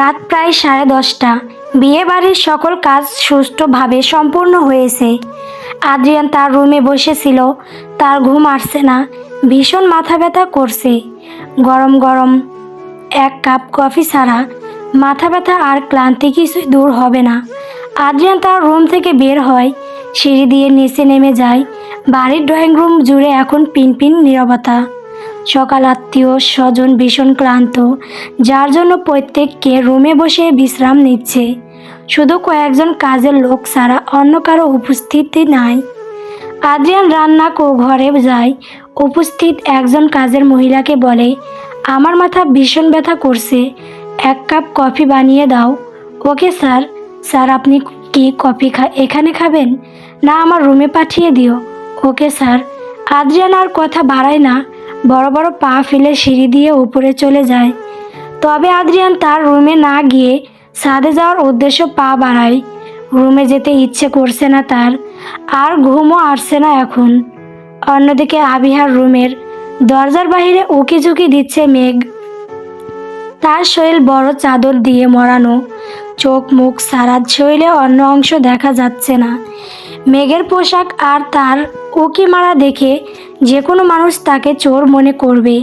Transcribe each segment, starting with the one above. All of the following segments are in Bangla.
রাত প্রায় সাড়ে দশটা। বিয়ে বাড়ির সকল কাজ সুষ্ঠুভাবে সম্পূর্ণ হয়েছে। আদ্রিয়ান তার রুমে বসেছিল, তার ঘুম আসছে না, ভীষণ মাথা ব্যথা করছে। গরম গরম এক কাপ কফি ছাড়া মাথা ব্যথা আর ক্লান্তি কিছুই দূর হবে না। আদ্রিয়ান তার রুম থেকে বের হয়, সিঁড়ি দিয়ে নিচে নেমে যায়। বাড়ির ড্রয়িং রুম জুড়ে এখন পিনপিন নীরবতা। সকাল আত্মীয় স্বজন ভীষণ ক্লান্ত, যার জন্য প্রত্যেককে রুমে বসে বিশ্রাম নিচ্ছে। শুধু কয়েকজন কাজের লোক ছাড়া অন্য কারও উপস্থিতি নাই। আদ্রিয়ান রান্না কো ঘরে যায়। উপস্থিত একজন কাজের মহিলাকে বলে, আমার মাথা ভীষণ ব্যথা করছে, এক কাপ কফি বানিয়ে দাও। ওকে স্যার স্যার আপনি কি কফি খা, এখানে খাবেন? না, আমার রুমে পাঠিয়ে দিও। Okay sir. আদ্রিয়ান আর কথা বাড়ায় না। বড় বড় পা ফেলে সিঁড়ি দিয়ে উপরে চলে যায়। তবে আদ্রিয়ান তার রুমে না গিয়ে ছাদে যাওয়ার উদ্দেশ্য পা বাড়ায়। রুমে যেতে ইচ্ছে করছে না তার, আর ঘুমও আসছে না এখন। অন্যদিকে আবিহার রুমের দরজার বাইরে উকি ঝুঁকি দিচ্ছে মেঘ। তার শরীর বড় চাদর দিয়ে মরানো, চোখ মুখ সারা শরীরে অন্য অংশ দেখা যাচ্ছে না। মেঘের পোশাক আর তার উকি মারা দেখে যে কোনো মানুষ তাকে চোর মনে করবে।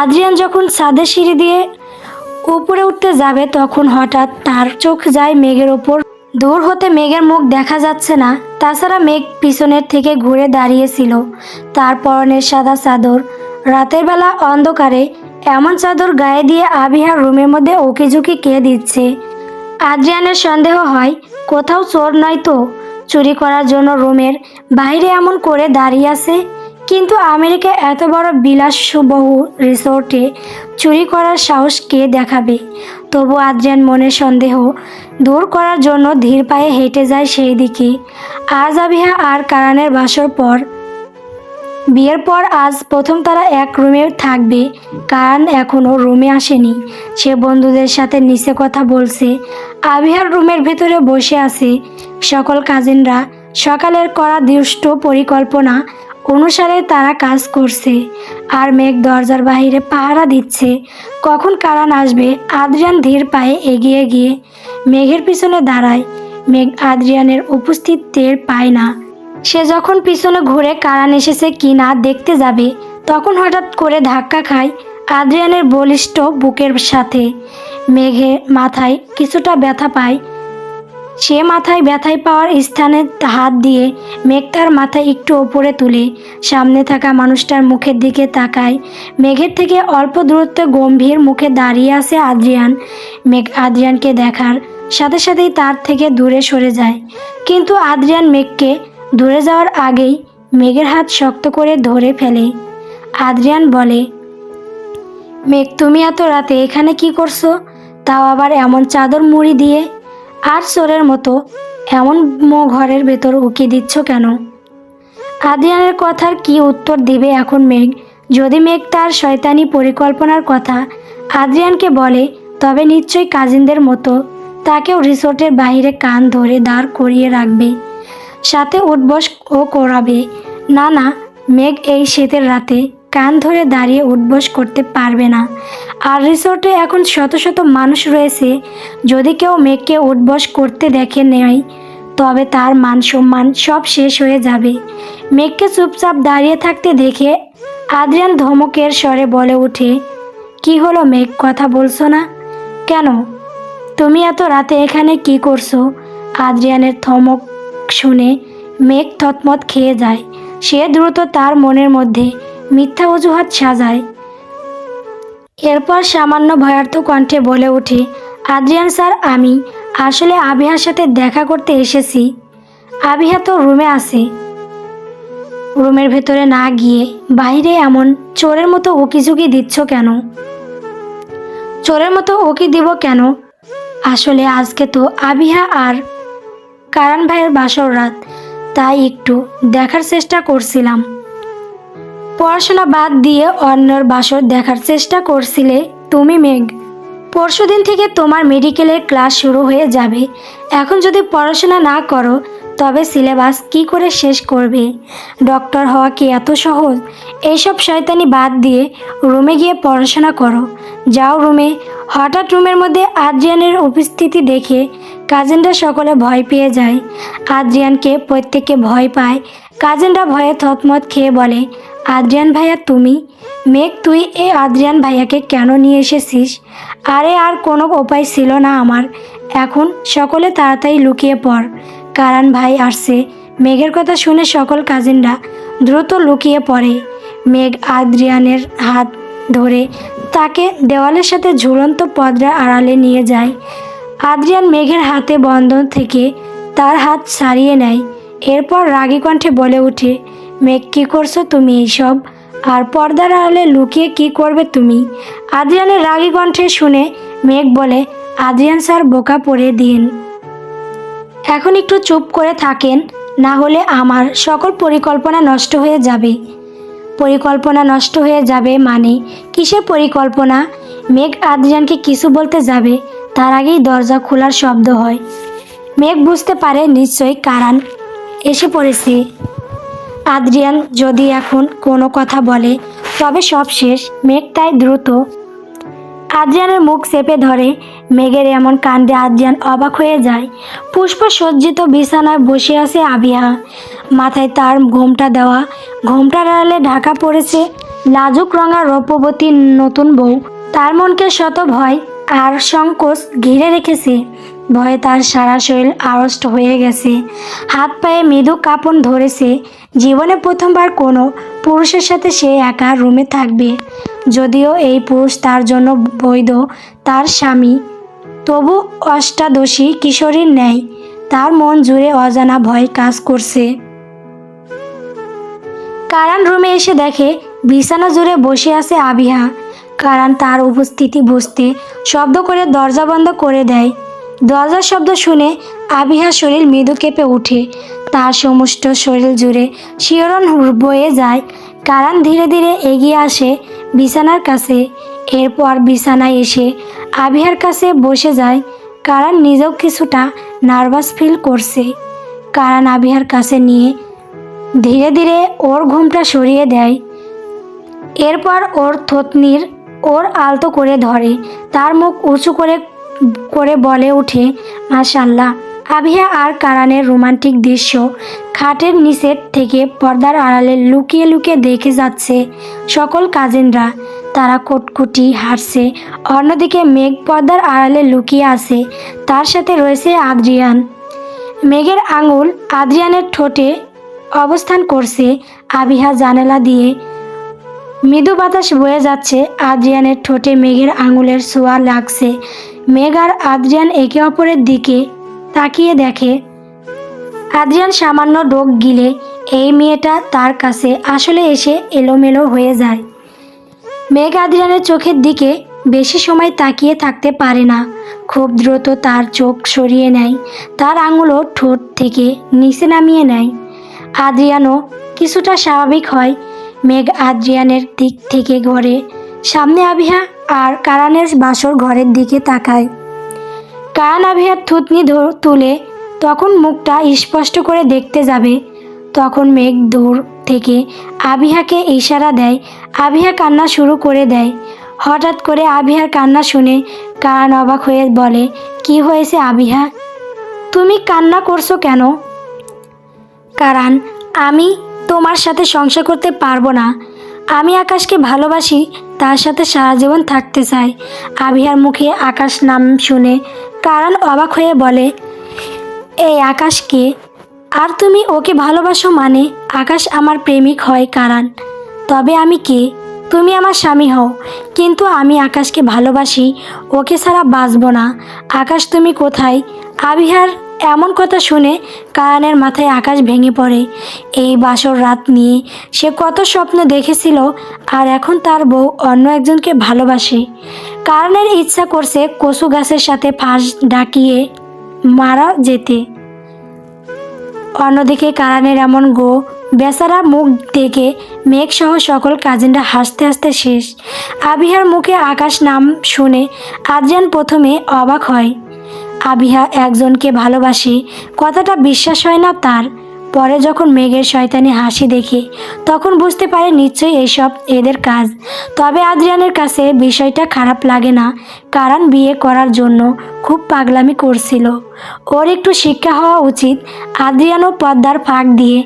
আদ্রিয়ান যখন ছাদের সিঁড়ি দিয়ে উপরে উঠতে যাবে, তখন হঠাৎ তার চোখ যায় মেঘের ওপর। দূর হতে মেঘের মুখ দেখা যাচ্ছে না। তাছাড়া মেঘ পিছনের থেকে ঘুরে দাঁড়িয়েছিল। তার পরনের সাদা চাদর রাতের বেলা অন্ধকারে, এমন চাদর গায়ে দিয়ে আবিহার রুমের মধ্যে ওকে ঝুঁকি কে দিচ্ছে? আদ্রিয়ানের সন্দেহ হয়, কোথাও চোর নয় তো? চুরি করার জন্য রুমের বাইরে এমন করে দাঁড়িয়ে আছে? কিন্তু আমেরিকা এত বড় বিলাসবহু রিসোর্টে চুরি করার সাহস কে দেখাবে? তবু আদ্রিয়ান মনের সন্দেহ দূর করার জন্য ধীর পায়ে হেঁটে যায় সেই দিকে। আজ আবিহা আর কারানের বাসর পর। বিয়ের পর আজ প্রথম তারা এক রুমে থাকবে। কারণ এখনও রুমে আসেনি। সে বন্ধুদের সাথে নিচে কথা বলছে। আবিহার রুমের ভেতরে বসে আছে। সকল কাজিনরা সকালের করা দুষ্ট পরিকল্পনা অনুসারে তারা কাজ করছে আর মেঘ দরজার বাহিরে পাহারা দিচ্ছে। কখন কারান আসবে, আদ্রিয়ান ধীর পায়ে এগিয়ে গিয়ে মেঘের পিছনে দাঁড়ায়। মেঘ আদ্রিয়ানের উপস্থিত টের পায় না। সে যখন পিছনে ঘুরে কারান এসেছে কি না দেখতে যাবে, তখন হঠাৎ করে ধাক্কা খায় আদ্রিয়ানের বলিষ্ঠ বুকের সাথে। মেঘে মাথায় কিছুটা ব্যথা পায় সে মাথায় ব্যথায় পাওয়ার স্থানে হাত দিয়ে মেঘ তার মাথায় একটু ওপরে তুলে সামনে থাকা মানুষটার মুখের দিকে তাকায়। মেঘের থেকে অল্প দূরত্বে গম্ভীর মুখে দাঁড়িয়ে আছে আদ্রিয়ান। মেঘ আদ্রিয়ানকে দেখার সাথে সাথেই তার থেকে দূরে সরে যায়। কিন্তু আদ্রিয়ান মেঘকে দূরে যাওয়ার আগেই মেঘের হাত শক্ত করে ধরে ফেলে। আদ্রিয়ান বলে, মেঘ, তুমি এত রাতে এখানে কি করছ? তাও আবার এমন চাদর মুড়ি দিয়ে আর চোরের মতো। এমন মো ঘরের ভেতর উকি দিচ্ছ কেন? আদ্রিয়ানের কথার কি উত্তর দিবে এখন মেঘ? যদি মেঘ তার শয়তানি পরিকল্পনার কথা আদ্রিয়ানকে বলে, তবে নিশ্চয়ই কাজিনদের মতো তাকেও রিসোর্টের বাইরে কান ধরে দাঁড় করিয়ে রাখবে, সাথে উঠবস ও করাবে। না না, মেঘ এই শীতের রাতে কান ধরে দাঁড়িয়ে উঠবস করতে পারবে না। আর রিসোর্টে এখন শত শত মানুষ রয়েছে। যদি কেউ মেঘকে উঠবস করতে দেখে নেয়, তবে তার মান সম্মান সব শেষ হয়ে যাবে। মেঘকে চুপচাপ দাঁড়িয়ে থাকতে দেখে আদ্রিয়ান ধমকের স্বরে বলে ওঠে, কি হলো মেঘ কথা বলছো না? কেন? তুমি এত রাতে এখানে কি করছ? আদ্রিয়ানের থমক শুনে মেঘ থতমত খেয়ে যায়। সে দ্রুত তার মনের মধ্যে মিথ্যা অজুহাত সাজায়। এরপর সামান্য ভয়ার্থ কণ্ঠে বলে ওঠে আদ্রিয়ান স্যার, আমি আসলে আবিহার সাথে দেখা করতে এসেছি। আবিহা তো রুমে আছে। রুমের ভেতরে না গিয়ে বাইরে এমন চোরের মতো উকিঝুঁকি দিচ্ছ কেন? চোরের মতো উকি দিব কেন? আসলে আজকে তো আবিহা আর কারণ ভাইয়ের বাসর রাত, তাই একটু দেখার চেষ্টা করছিলাম। পড়াশোনা বাদ দিয়ে অন্যর বাসর দেখার চেষ্টা করছিলে তুমি, মেঘ। পরশুদিন থেকে তোমার মেডিকেলের ক্লাস শুরু হয়ে যাবে। এখন যদি পড়াশোনা না করো, তবে সিলেবাস কি করে শেষ করবে? ডক্টর হওয়া কি এত সহজ? এইসব শয়তানি বাদ দিয়ে রুমে গিয়ে পড়াশোনা করো। যাও রুমে, হঠাৎ রুমের মধ্যে আদ্রিয়ানের উপস্থিতি দেখে কাজিনরা সকলে ভয় পেয়ে যায়। আদ্রিয়ানকে প্রত্যেকে ভয় পায়। কাজিনরা ভয়ে থতমত খেয়ে বলে আদ্রিয়ান ভাইয়া, তুমি? মেঘ, তুই এই আদ্রিয়ান ভাইয়াকে কেন নিয়ে এসেছিস? আরে, আর কোনো উপায় ছিল না আমার। এখন সকলে তাড়াতাড়ি লুকিয়ে পড়। কারণ ভাই আসছে। মেঘের কথা শুনে সকল কাজিনরা দ্রুত লুকিয়ে পড়ে। মেঘ আদ্রিয়ানের হাত ধরে তাকে দেওয়ালের সাথে ঝুলন্ত পদ্রা আড়ালে নিয়ে যায়। আদ্রিয়ান মেঘের হাতে বন্ধন থেকে তার হাত ছাড়িয়ে নেয়। এরপর রাগী কণ্ঠে বলে ওঠে মেঘ কী করছ তুমি এইসব? আর পর্দার আড়ালে লুকিয়ে কি করবে তুমি? আদ্রিয়ানের রাগী কণ্ঠে শুনে মেঘ বলে, আদ্রিয়ান স্যার, বোকা পরে দিন। এখন একটু চুপ করে থাকেন, না হলে আমার সকল পরিকল্পনা নষ্ট হয়ে যাবে। পরিকল্পনা নষ্ট হয়ে যাবে মানে? কিসের পরিকল্পনা? মেঘ আদ্রিয়ানকে কিছু বলতে যাবে, তার আগেই দরজা খোলার শব্দ হয়। মেঘ বুঝতে পারে নিশ্চয়ই কারণ এসে পড়েছে। আদ্রিয়ান যদি এখন কোনো কথা বলে, তবে সব শেষ। মেঘ তাই দ্রুত। আদ্রিয়ানের মুখ চেপে ধরে। মেঘের এমন কাণ্ডে আদ্রিয়ান অবাক হয়ে যায়। পুষ্প সজ্জিত বিছানায় বসে আছে আবিহা মাথায় তার ঘোমটা দেওয়া। ঘোমটার আড়ালে ঢাকা পড়েছে লাজুক রঙা রূপবতী নতুন বউ। তার মনকে শত ভয় আর সংকোচ ঘিরে রেখেছে। ভয়ে তার সারা শরীর আড়ষ্ট হয়ে গেছে। হাত পায়ে মৃদু কাঁপন ধরেছে। জীবনে প্রথমবার কোনো পুরুষের সাথে সে একা রুমে থাকবে। যদিও এই পুরুষ তার জন্য বৈধ, তার স্বামী। তবু অষ্টাদশী কিশোরীর ন্যায়, তার মন জুড়ে অজানা ভয় কাজ করছে। কারান রুমে এসে দেখে বিছানা জুড়ে বসে আছে আবিহা। কারান তার উপস্থিতি বুঝতে শব্দ করে দরজা বন্ধ করে দেয়। দরজার শব্দ শুনে আবিহার শরীর মৃদু কেঁপে ওঠে। তার সমস্ত শরীর জুড়ে শিহরণ বয়ে যায়। কারণ ধীরে ধীরে এগিয়ে আসে বিছানার কাছে। এরপর বিছানায় এসে আবিহার কাছে বসে যায়। কারণ নিজেও কিছুটা নার্ভাস ফিল করছে। কারণ আবিহার কাছে নিয়ে ধীরে ধীরে ওর ঘুমটা সরিয়ে দেয়। এরপর ওর থতনির ওর আলতো করে ধরে। তার মুখ উঁচু করে করে বলে ওঠে মাশাল্লাহ আবিহা আর কারানের রোমান্টিক দৃশ্য খাটের নিচের থেকে পর্দার আড়ালে লুকিয়ে লুকিয়ে দেখে যাচ্ছে সকল কাজিনরা। তারা কোটকুটি হাসছে অন্যদিকে মেঘ পর্দার আড়ালে লুকিয়ে আছে, তার সাথে রয়েছে আদ্রিয়ান। মেঘের আঙুল আদ্রিয়ানের ঠোঁটে অবস্থান করছে আবিহা জানালা দিয়ে। মৃদু বাতাস বয়ে যাচ্ছে আদ্রিয়ানের ঠোঁটে মেঘের আঙুলের ছোঁয়া লাগছে। মেঘ আর আদ্রিয়ান একে অপরের দিকে তাকিয়ে দেখে। আদ্রিয়ান সামান্য ডোক গিলে এই মেয়েটা তার কাছে আসলে এসে এলোমেলো হয়ে যায়। মেঘ আদ্রিয়ানের চোখের দিকে বেশি সময় তাকিয়ে থাকতে পারে না। খুব দ্রুত তার চোখ সরিয়ে নেয়, তার আঙুলও ঠোঁট থেকে নিচে নামিয়ে নেয়। আদ্রিয়ানও কিছুটা স্বাভাবিক হয়, মেঘ আদ্রিয়ানের দিক থেকে ঘরে সামনে আবিহা আর কারানের বাসর ঘরের দিকে তাকায়। কারান আবিহার থুতনি তুলে তখন মুখটা স্পষ্ট করে দেখতে যাবে। তখন মেঘ দূর থেকে আবিহাকে ইশারা দেয়। আবিহা কান্না শুরু করে দেয়। হঠাৎ করে আবিহার কান্না শুনে কারান অবাক হয়ে বলে, কি হয়েছে আবিহা তুমি কান্না করছ কেন? কারণ আমি তোমার সাথে সংসার করতে পারব না। আমি আকাশকে ভালোবাসি তার সাথে সারা জীবন থাকতে চাই আবিহার মুখে আকাশ নাম শুনে কারণ অবাক হয়ে বলে এই আকাশকে আর তুমি ওকে ভালোবাসো মানে আকাশ আমার প্রেমিক হয় কারণ তবে আমি কে? তুমি আমার স্বামী হও। কিন্তু আমি আকাশকে ভালোবাসি। ওকে ছাড়া বাঁচবো না। আকাশ তুমি কোথায়? আবিহার এমন কথা শুনে কারানের মাথায় আকাশ ভেঙে পড়ে। এই বাসর রাত নিয়ে সে কত স্বপ্ন দেখেছিল আর এখন তার বউ অন্য একজনকে ভালোবাসে। কারণের ইচ্ছা করছে কচু গাছের সাথে ফাঁস ডাকিয়ে মারা যেতে। অন্যদিকে কারানের এমন গো, বেচারা মুখ দেখে মেঘসহ সকল কাজিনরা হাসতে হাসতে শেষ। আবিহার মুখে আকাশ নাম শুনে আদ্রিয়ান প্রথমে অবাক হয়। আবিহা একজনকে ভালোবাসে, কথাটা বিশ্বাস হয় না তার। পরে যখন মেঘের শয়তানি হাসি দেখে, তখন বুঝতে পারে নিশ্চয়ই এইসব এদের কাজ। তবে আদ্রিয়ানের কাছে বিষয়টা খারাপ লাগে না, কারণ বিয়ে করার জন্য খুব পাগলামি করছিল। ওর একটু শিক্ষা হওয়া উচিত, আদ্রিয়ানও পদ্মার ফাঁক দিয়ে।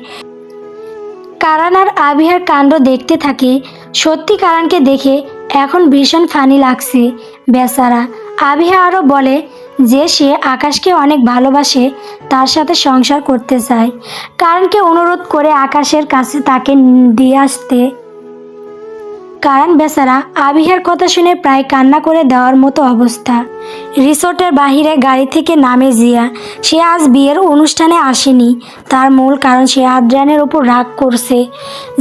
কারান আর আবিহার কাণ্ড দেখতে থাকে, সত্যি কারানকে দেখে এখন ভীষণ ফানি লাগছে, বেচারা। আবিহা আরও বলে যে সে আকাশকে অনেক ভালোবাসে, তার সাথে সংসার করতে চায়। কারণকে অনুরোধ করে আকাশের কাছে তাকে দিয়ে আসতে। কারণ বেচারা আবিহার কথা শুনে প্রায় কান্না করে দেওয়ার মতো অবস্থা। রিসোর্টের বাহিরে গাড়ি থেকে নামে জিয়া। সে আজ বিয়ের অনুষ্ঠানে আসেনি। তার মূল কারণ সে আদ্রানের ওপর রাগ করছে।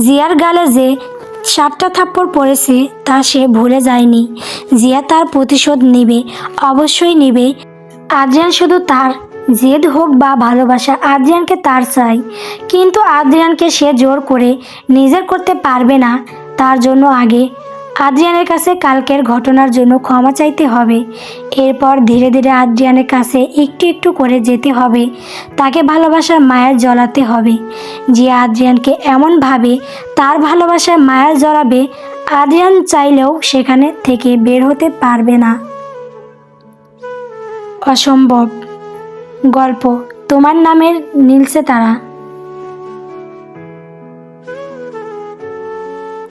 জিয়ার গালে যে সাতটা থাপ্পড় পড়েছে, তা সে ভুলে যায়নি। জিয়া তার প্রতিশোধ নেবে, অবশ্যই নেবে। আদ্রিয়ান শুধু তার, জেদ হোক বা ভালোবাসা, আদ্রিয়ানকে তার চাই। কিন্তু আদ্রিয়ানকে সে জোর করে নিজের করতে পারবে না, তার জন্য আগে আদ্রিয়ানের কাছে কালকের ঘটনার জন্য ক্ষমা চাইতে হবে। এরপর ধীরে ধীরে আদ্রিয়ানের কাছে একটু একটু করে যেতে হবে। তাকে ভালোবাসার মায়ের জ্বলাতে হবে। যে আদ্রিয়ানকে এমনভাবে তার ভালোবাসার মায়ের জ্বলাবে, আদ্রিয়ান চাইলেও সেখানে থেকে বের হতে পারবে না। অসম্ভব। গল্প তোমার নামের নীলসে তারা।